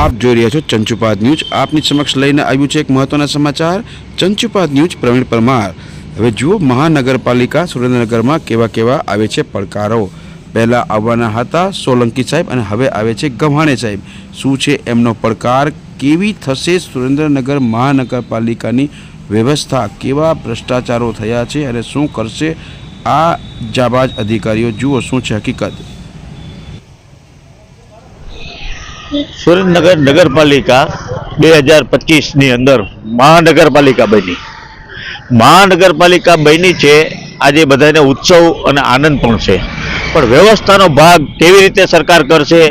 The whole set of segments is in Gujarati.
આપ જોઈ રહ્યા છો ચંચુપાદ ન્યૂઝ. આપની સમક્ષ લઈને આવ્યું છે એક મહત્વના સમાચાર. ચંચુપાદ ન્યૂઝ પ્રવીણ પરમાર. હવે જુઓ મહાનગરપાલિકા સુરેન્દ્રનગરમાં કેવા કેવા આવે છે પડકારો. પહેલાં આવવાના હતા સોલંકી સાહેબ અને હવે આવે છે ગભાણે સાહેબ. શું છે એમનો પડકાર? કેવી થશે સુરેન્દ્રનગર મહાનગરપાલિકાની વ્યવસ્થા? કેવા ભ્રષ્ટાચારો થયા છે અને શું કરશે આ જાબાજ અધિકારીઓ? જુઓ શું છે હકીકત. સુરેન્દ્રનગર નગરપાલિકા બે હજાર પચીસની અંદર મહાનગરપાલિકા બની. મહાનગરપાલિકા બની છે, આજે બધાને ઉત્સવ અને આનંદ પણ છે. પણ વ્યવસ્થાનો ભાગ કેવી રીતે સરકાર કરશે,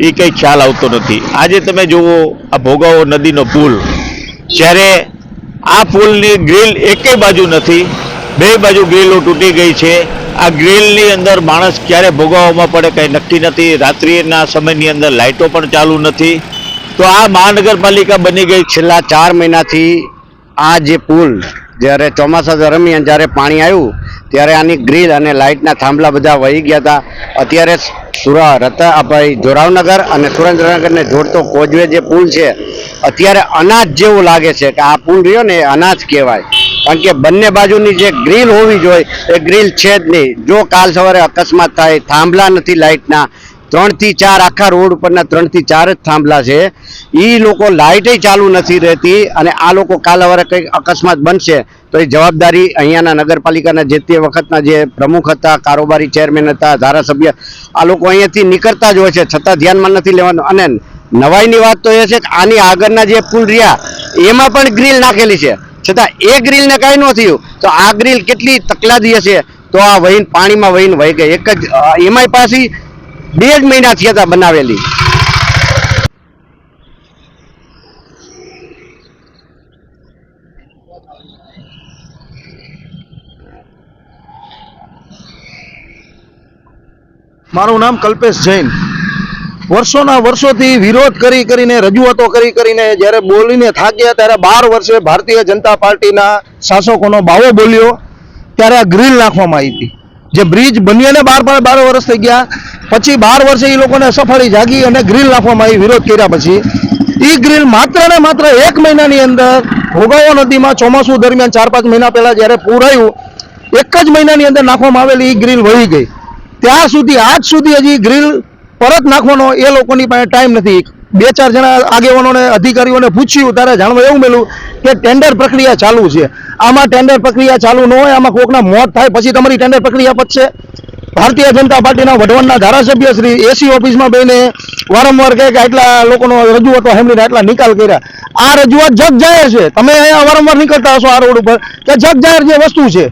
એ કંઈ ખ્યાલ આવતો નથી. આજે તમે જુઓ, આ ભોગાવો નદીનો પુલ. જ્યારે આ પુલની ગ્રીલ એકેય બાજુ નથી, બે બાજુ ગ્રીલો તૂટી ગઈ છે આ ગ્રીલની અંદર માણસ ક્યારે ભોગવવામાં પડે કંઈ નક્કી નથી. રાત્રિના સમયની અંદર લાઇટો પણ ચાલુ નથી. તો આ મહાનગરપાલિકા બની ગઈ છેલ્લા ચાર મહિનાથી આ જે પુલ જ્યારે ચોમાસા દરમિયાન જ્યારે પાણી આવ્યું, ત્યારે આની ગ્રીલ અને લાઇટના થાંભલા બધા વહી ગયા હતા. અત્યારે સુરા રતા ભાઈ જોરાવનગર અને સુરેન્દ્રનગરને જોડતો કોજવે જે પુલ છે, અત્યારે અનાજ જેવું લાગે છે કે આ પુલ રહ્યો ને અનાજ કહેવાય. કારણ કે બંને બાજુની જે ગ્રીલ હોવી જોઈએ, એ ગ્રીલ છે જ નહીં. જો કાલ સવારે અકસ્માત થાય, થાંભલા નથી લાઇટના. ત્રણથી ચાર આખા રોડ ઉપરના ત્રણથી ચાર જ થાંભલા છે. એ લોકો લાઇટે ચાલુ નથી રહેતી અને આ લોકો કાલ સવારે કંઈક અકસ્માત બનશે તો એ જવાબદારી અહીંયાના નગરપાલિકાના જે તે વખતના જે પ્રમુખ હતા, કારોબારી ચેરમેન હતા, ધારાસભ્ય, આ લોકો અહીંયાથી નીકળતા જ હોય છે. છતાં ધ્યાનમાં નથી લેવાનું. અને નવાઈની વાત તો એ છે કે આની આગળના જે પુલ રહ્યા, એમાં પણ ગ્રીલ નાખેલી છે. છતાં એ ગ્રીલને કાંઈ ન થયું. તો આ ગ્રીલ કેટલી તકલાદી હશે? તો આ વહીન પાણીમાં વહીને વહી ગઈ. એક જ એમાંય પાછી બે જ મહિના થયા હતા બનાવેલી. મારું નામ કલ્પેશ જૈન. વર્ષોના વર્ષોથી વિરોધ કરી કરીને, રજૂઆતો કરી કરીને જ્યારે બોલીને થાક્યા, ત્યારે બાર વર્ષે ભારતીય જનતા પાર્ટીના શાસકોનો બાવો બોલ્યો. ત્યારે આ ગ્રીલ નાખવામાં આવી હતી. જે બ્રિજ બન્યાને બાર બાર બાર વર્ષ થઈ ગયા. પછી બાર વર્ષે એ લોકોને સફાળી જાગી અને ગ્રીલ નાખવામાં આવી, વિરોધ કર્યા પછી. એ ગ્રીલ માત્ર ને માત્ર એક મહિનાની અંદર ભોગાવો નદીમાં ચોમાસું દરમિયાન ચાર પાંચ મહિના પહેલા જ્યારે પૂર આવ્યું એક જ મહિનાની અંદર નાખવામાં આવેલી એ ગ્રીલ વહી ગઈ. ત્યાર સુધી, આજ સુધી હજી ગ્રીલ પરત નાખવાનો એ લોકોની પાસે ટાઈમ નથી. બે ચાર જણા આગેવાનોને, અધિકારીઓને પૂછ્યું, ત્યારે જાણવા એવું મળ્યું કે ટેન્ડર પ્રક્રિયા ચાલુ છે. આમાં ટેન્ડર પ્રક્રિયા ચાલુ ન હોય, આમાં કોકના મોત થાય, પછી તમારી ટેન્ડર પ્રક્રિયા પતશે ભારતીય જનતા પાર્ટીના વઢવાણના ધારાસભ્ય શ્રી એસી ઓફિસમાં બેને વારંવાર કહે કે આટલા લોકોનો રજૂઆતો હેમલીને આટલા નિકાલ કર્યા. આ રજૂઆત જગ જાહેર છે. તમે અહીંયા વારંવાર નીકળતા હશો આ રોડ ઉપર કે જગ જાહેર જે વસ્તુ છે.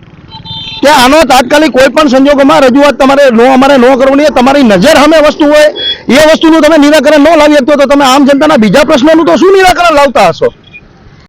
કે આનો તાત્કાલિક કોઈ પણ સંજોગોમાં રજૂઆત તમારે નો અમારે ન કરવાની. તમારી નજર સામે વસ્તુ હોય, એ વસ્તુનું તમે નિરાકરણ ન લાવી શકતો તો તમે આમ જનતાના બીજા પ્રશ્નોનું તો શું નિરાકરણ લાવતા હશો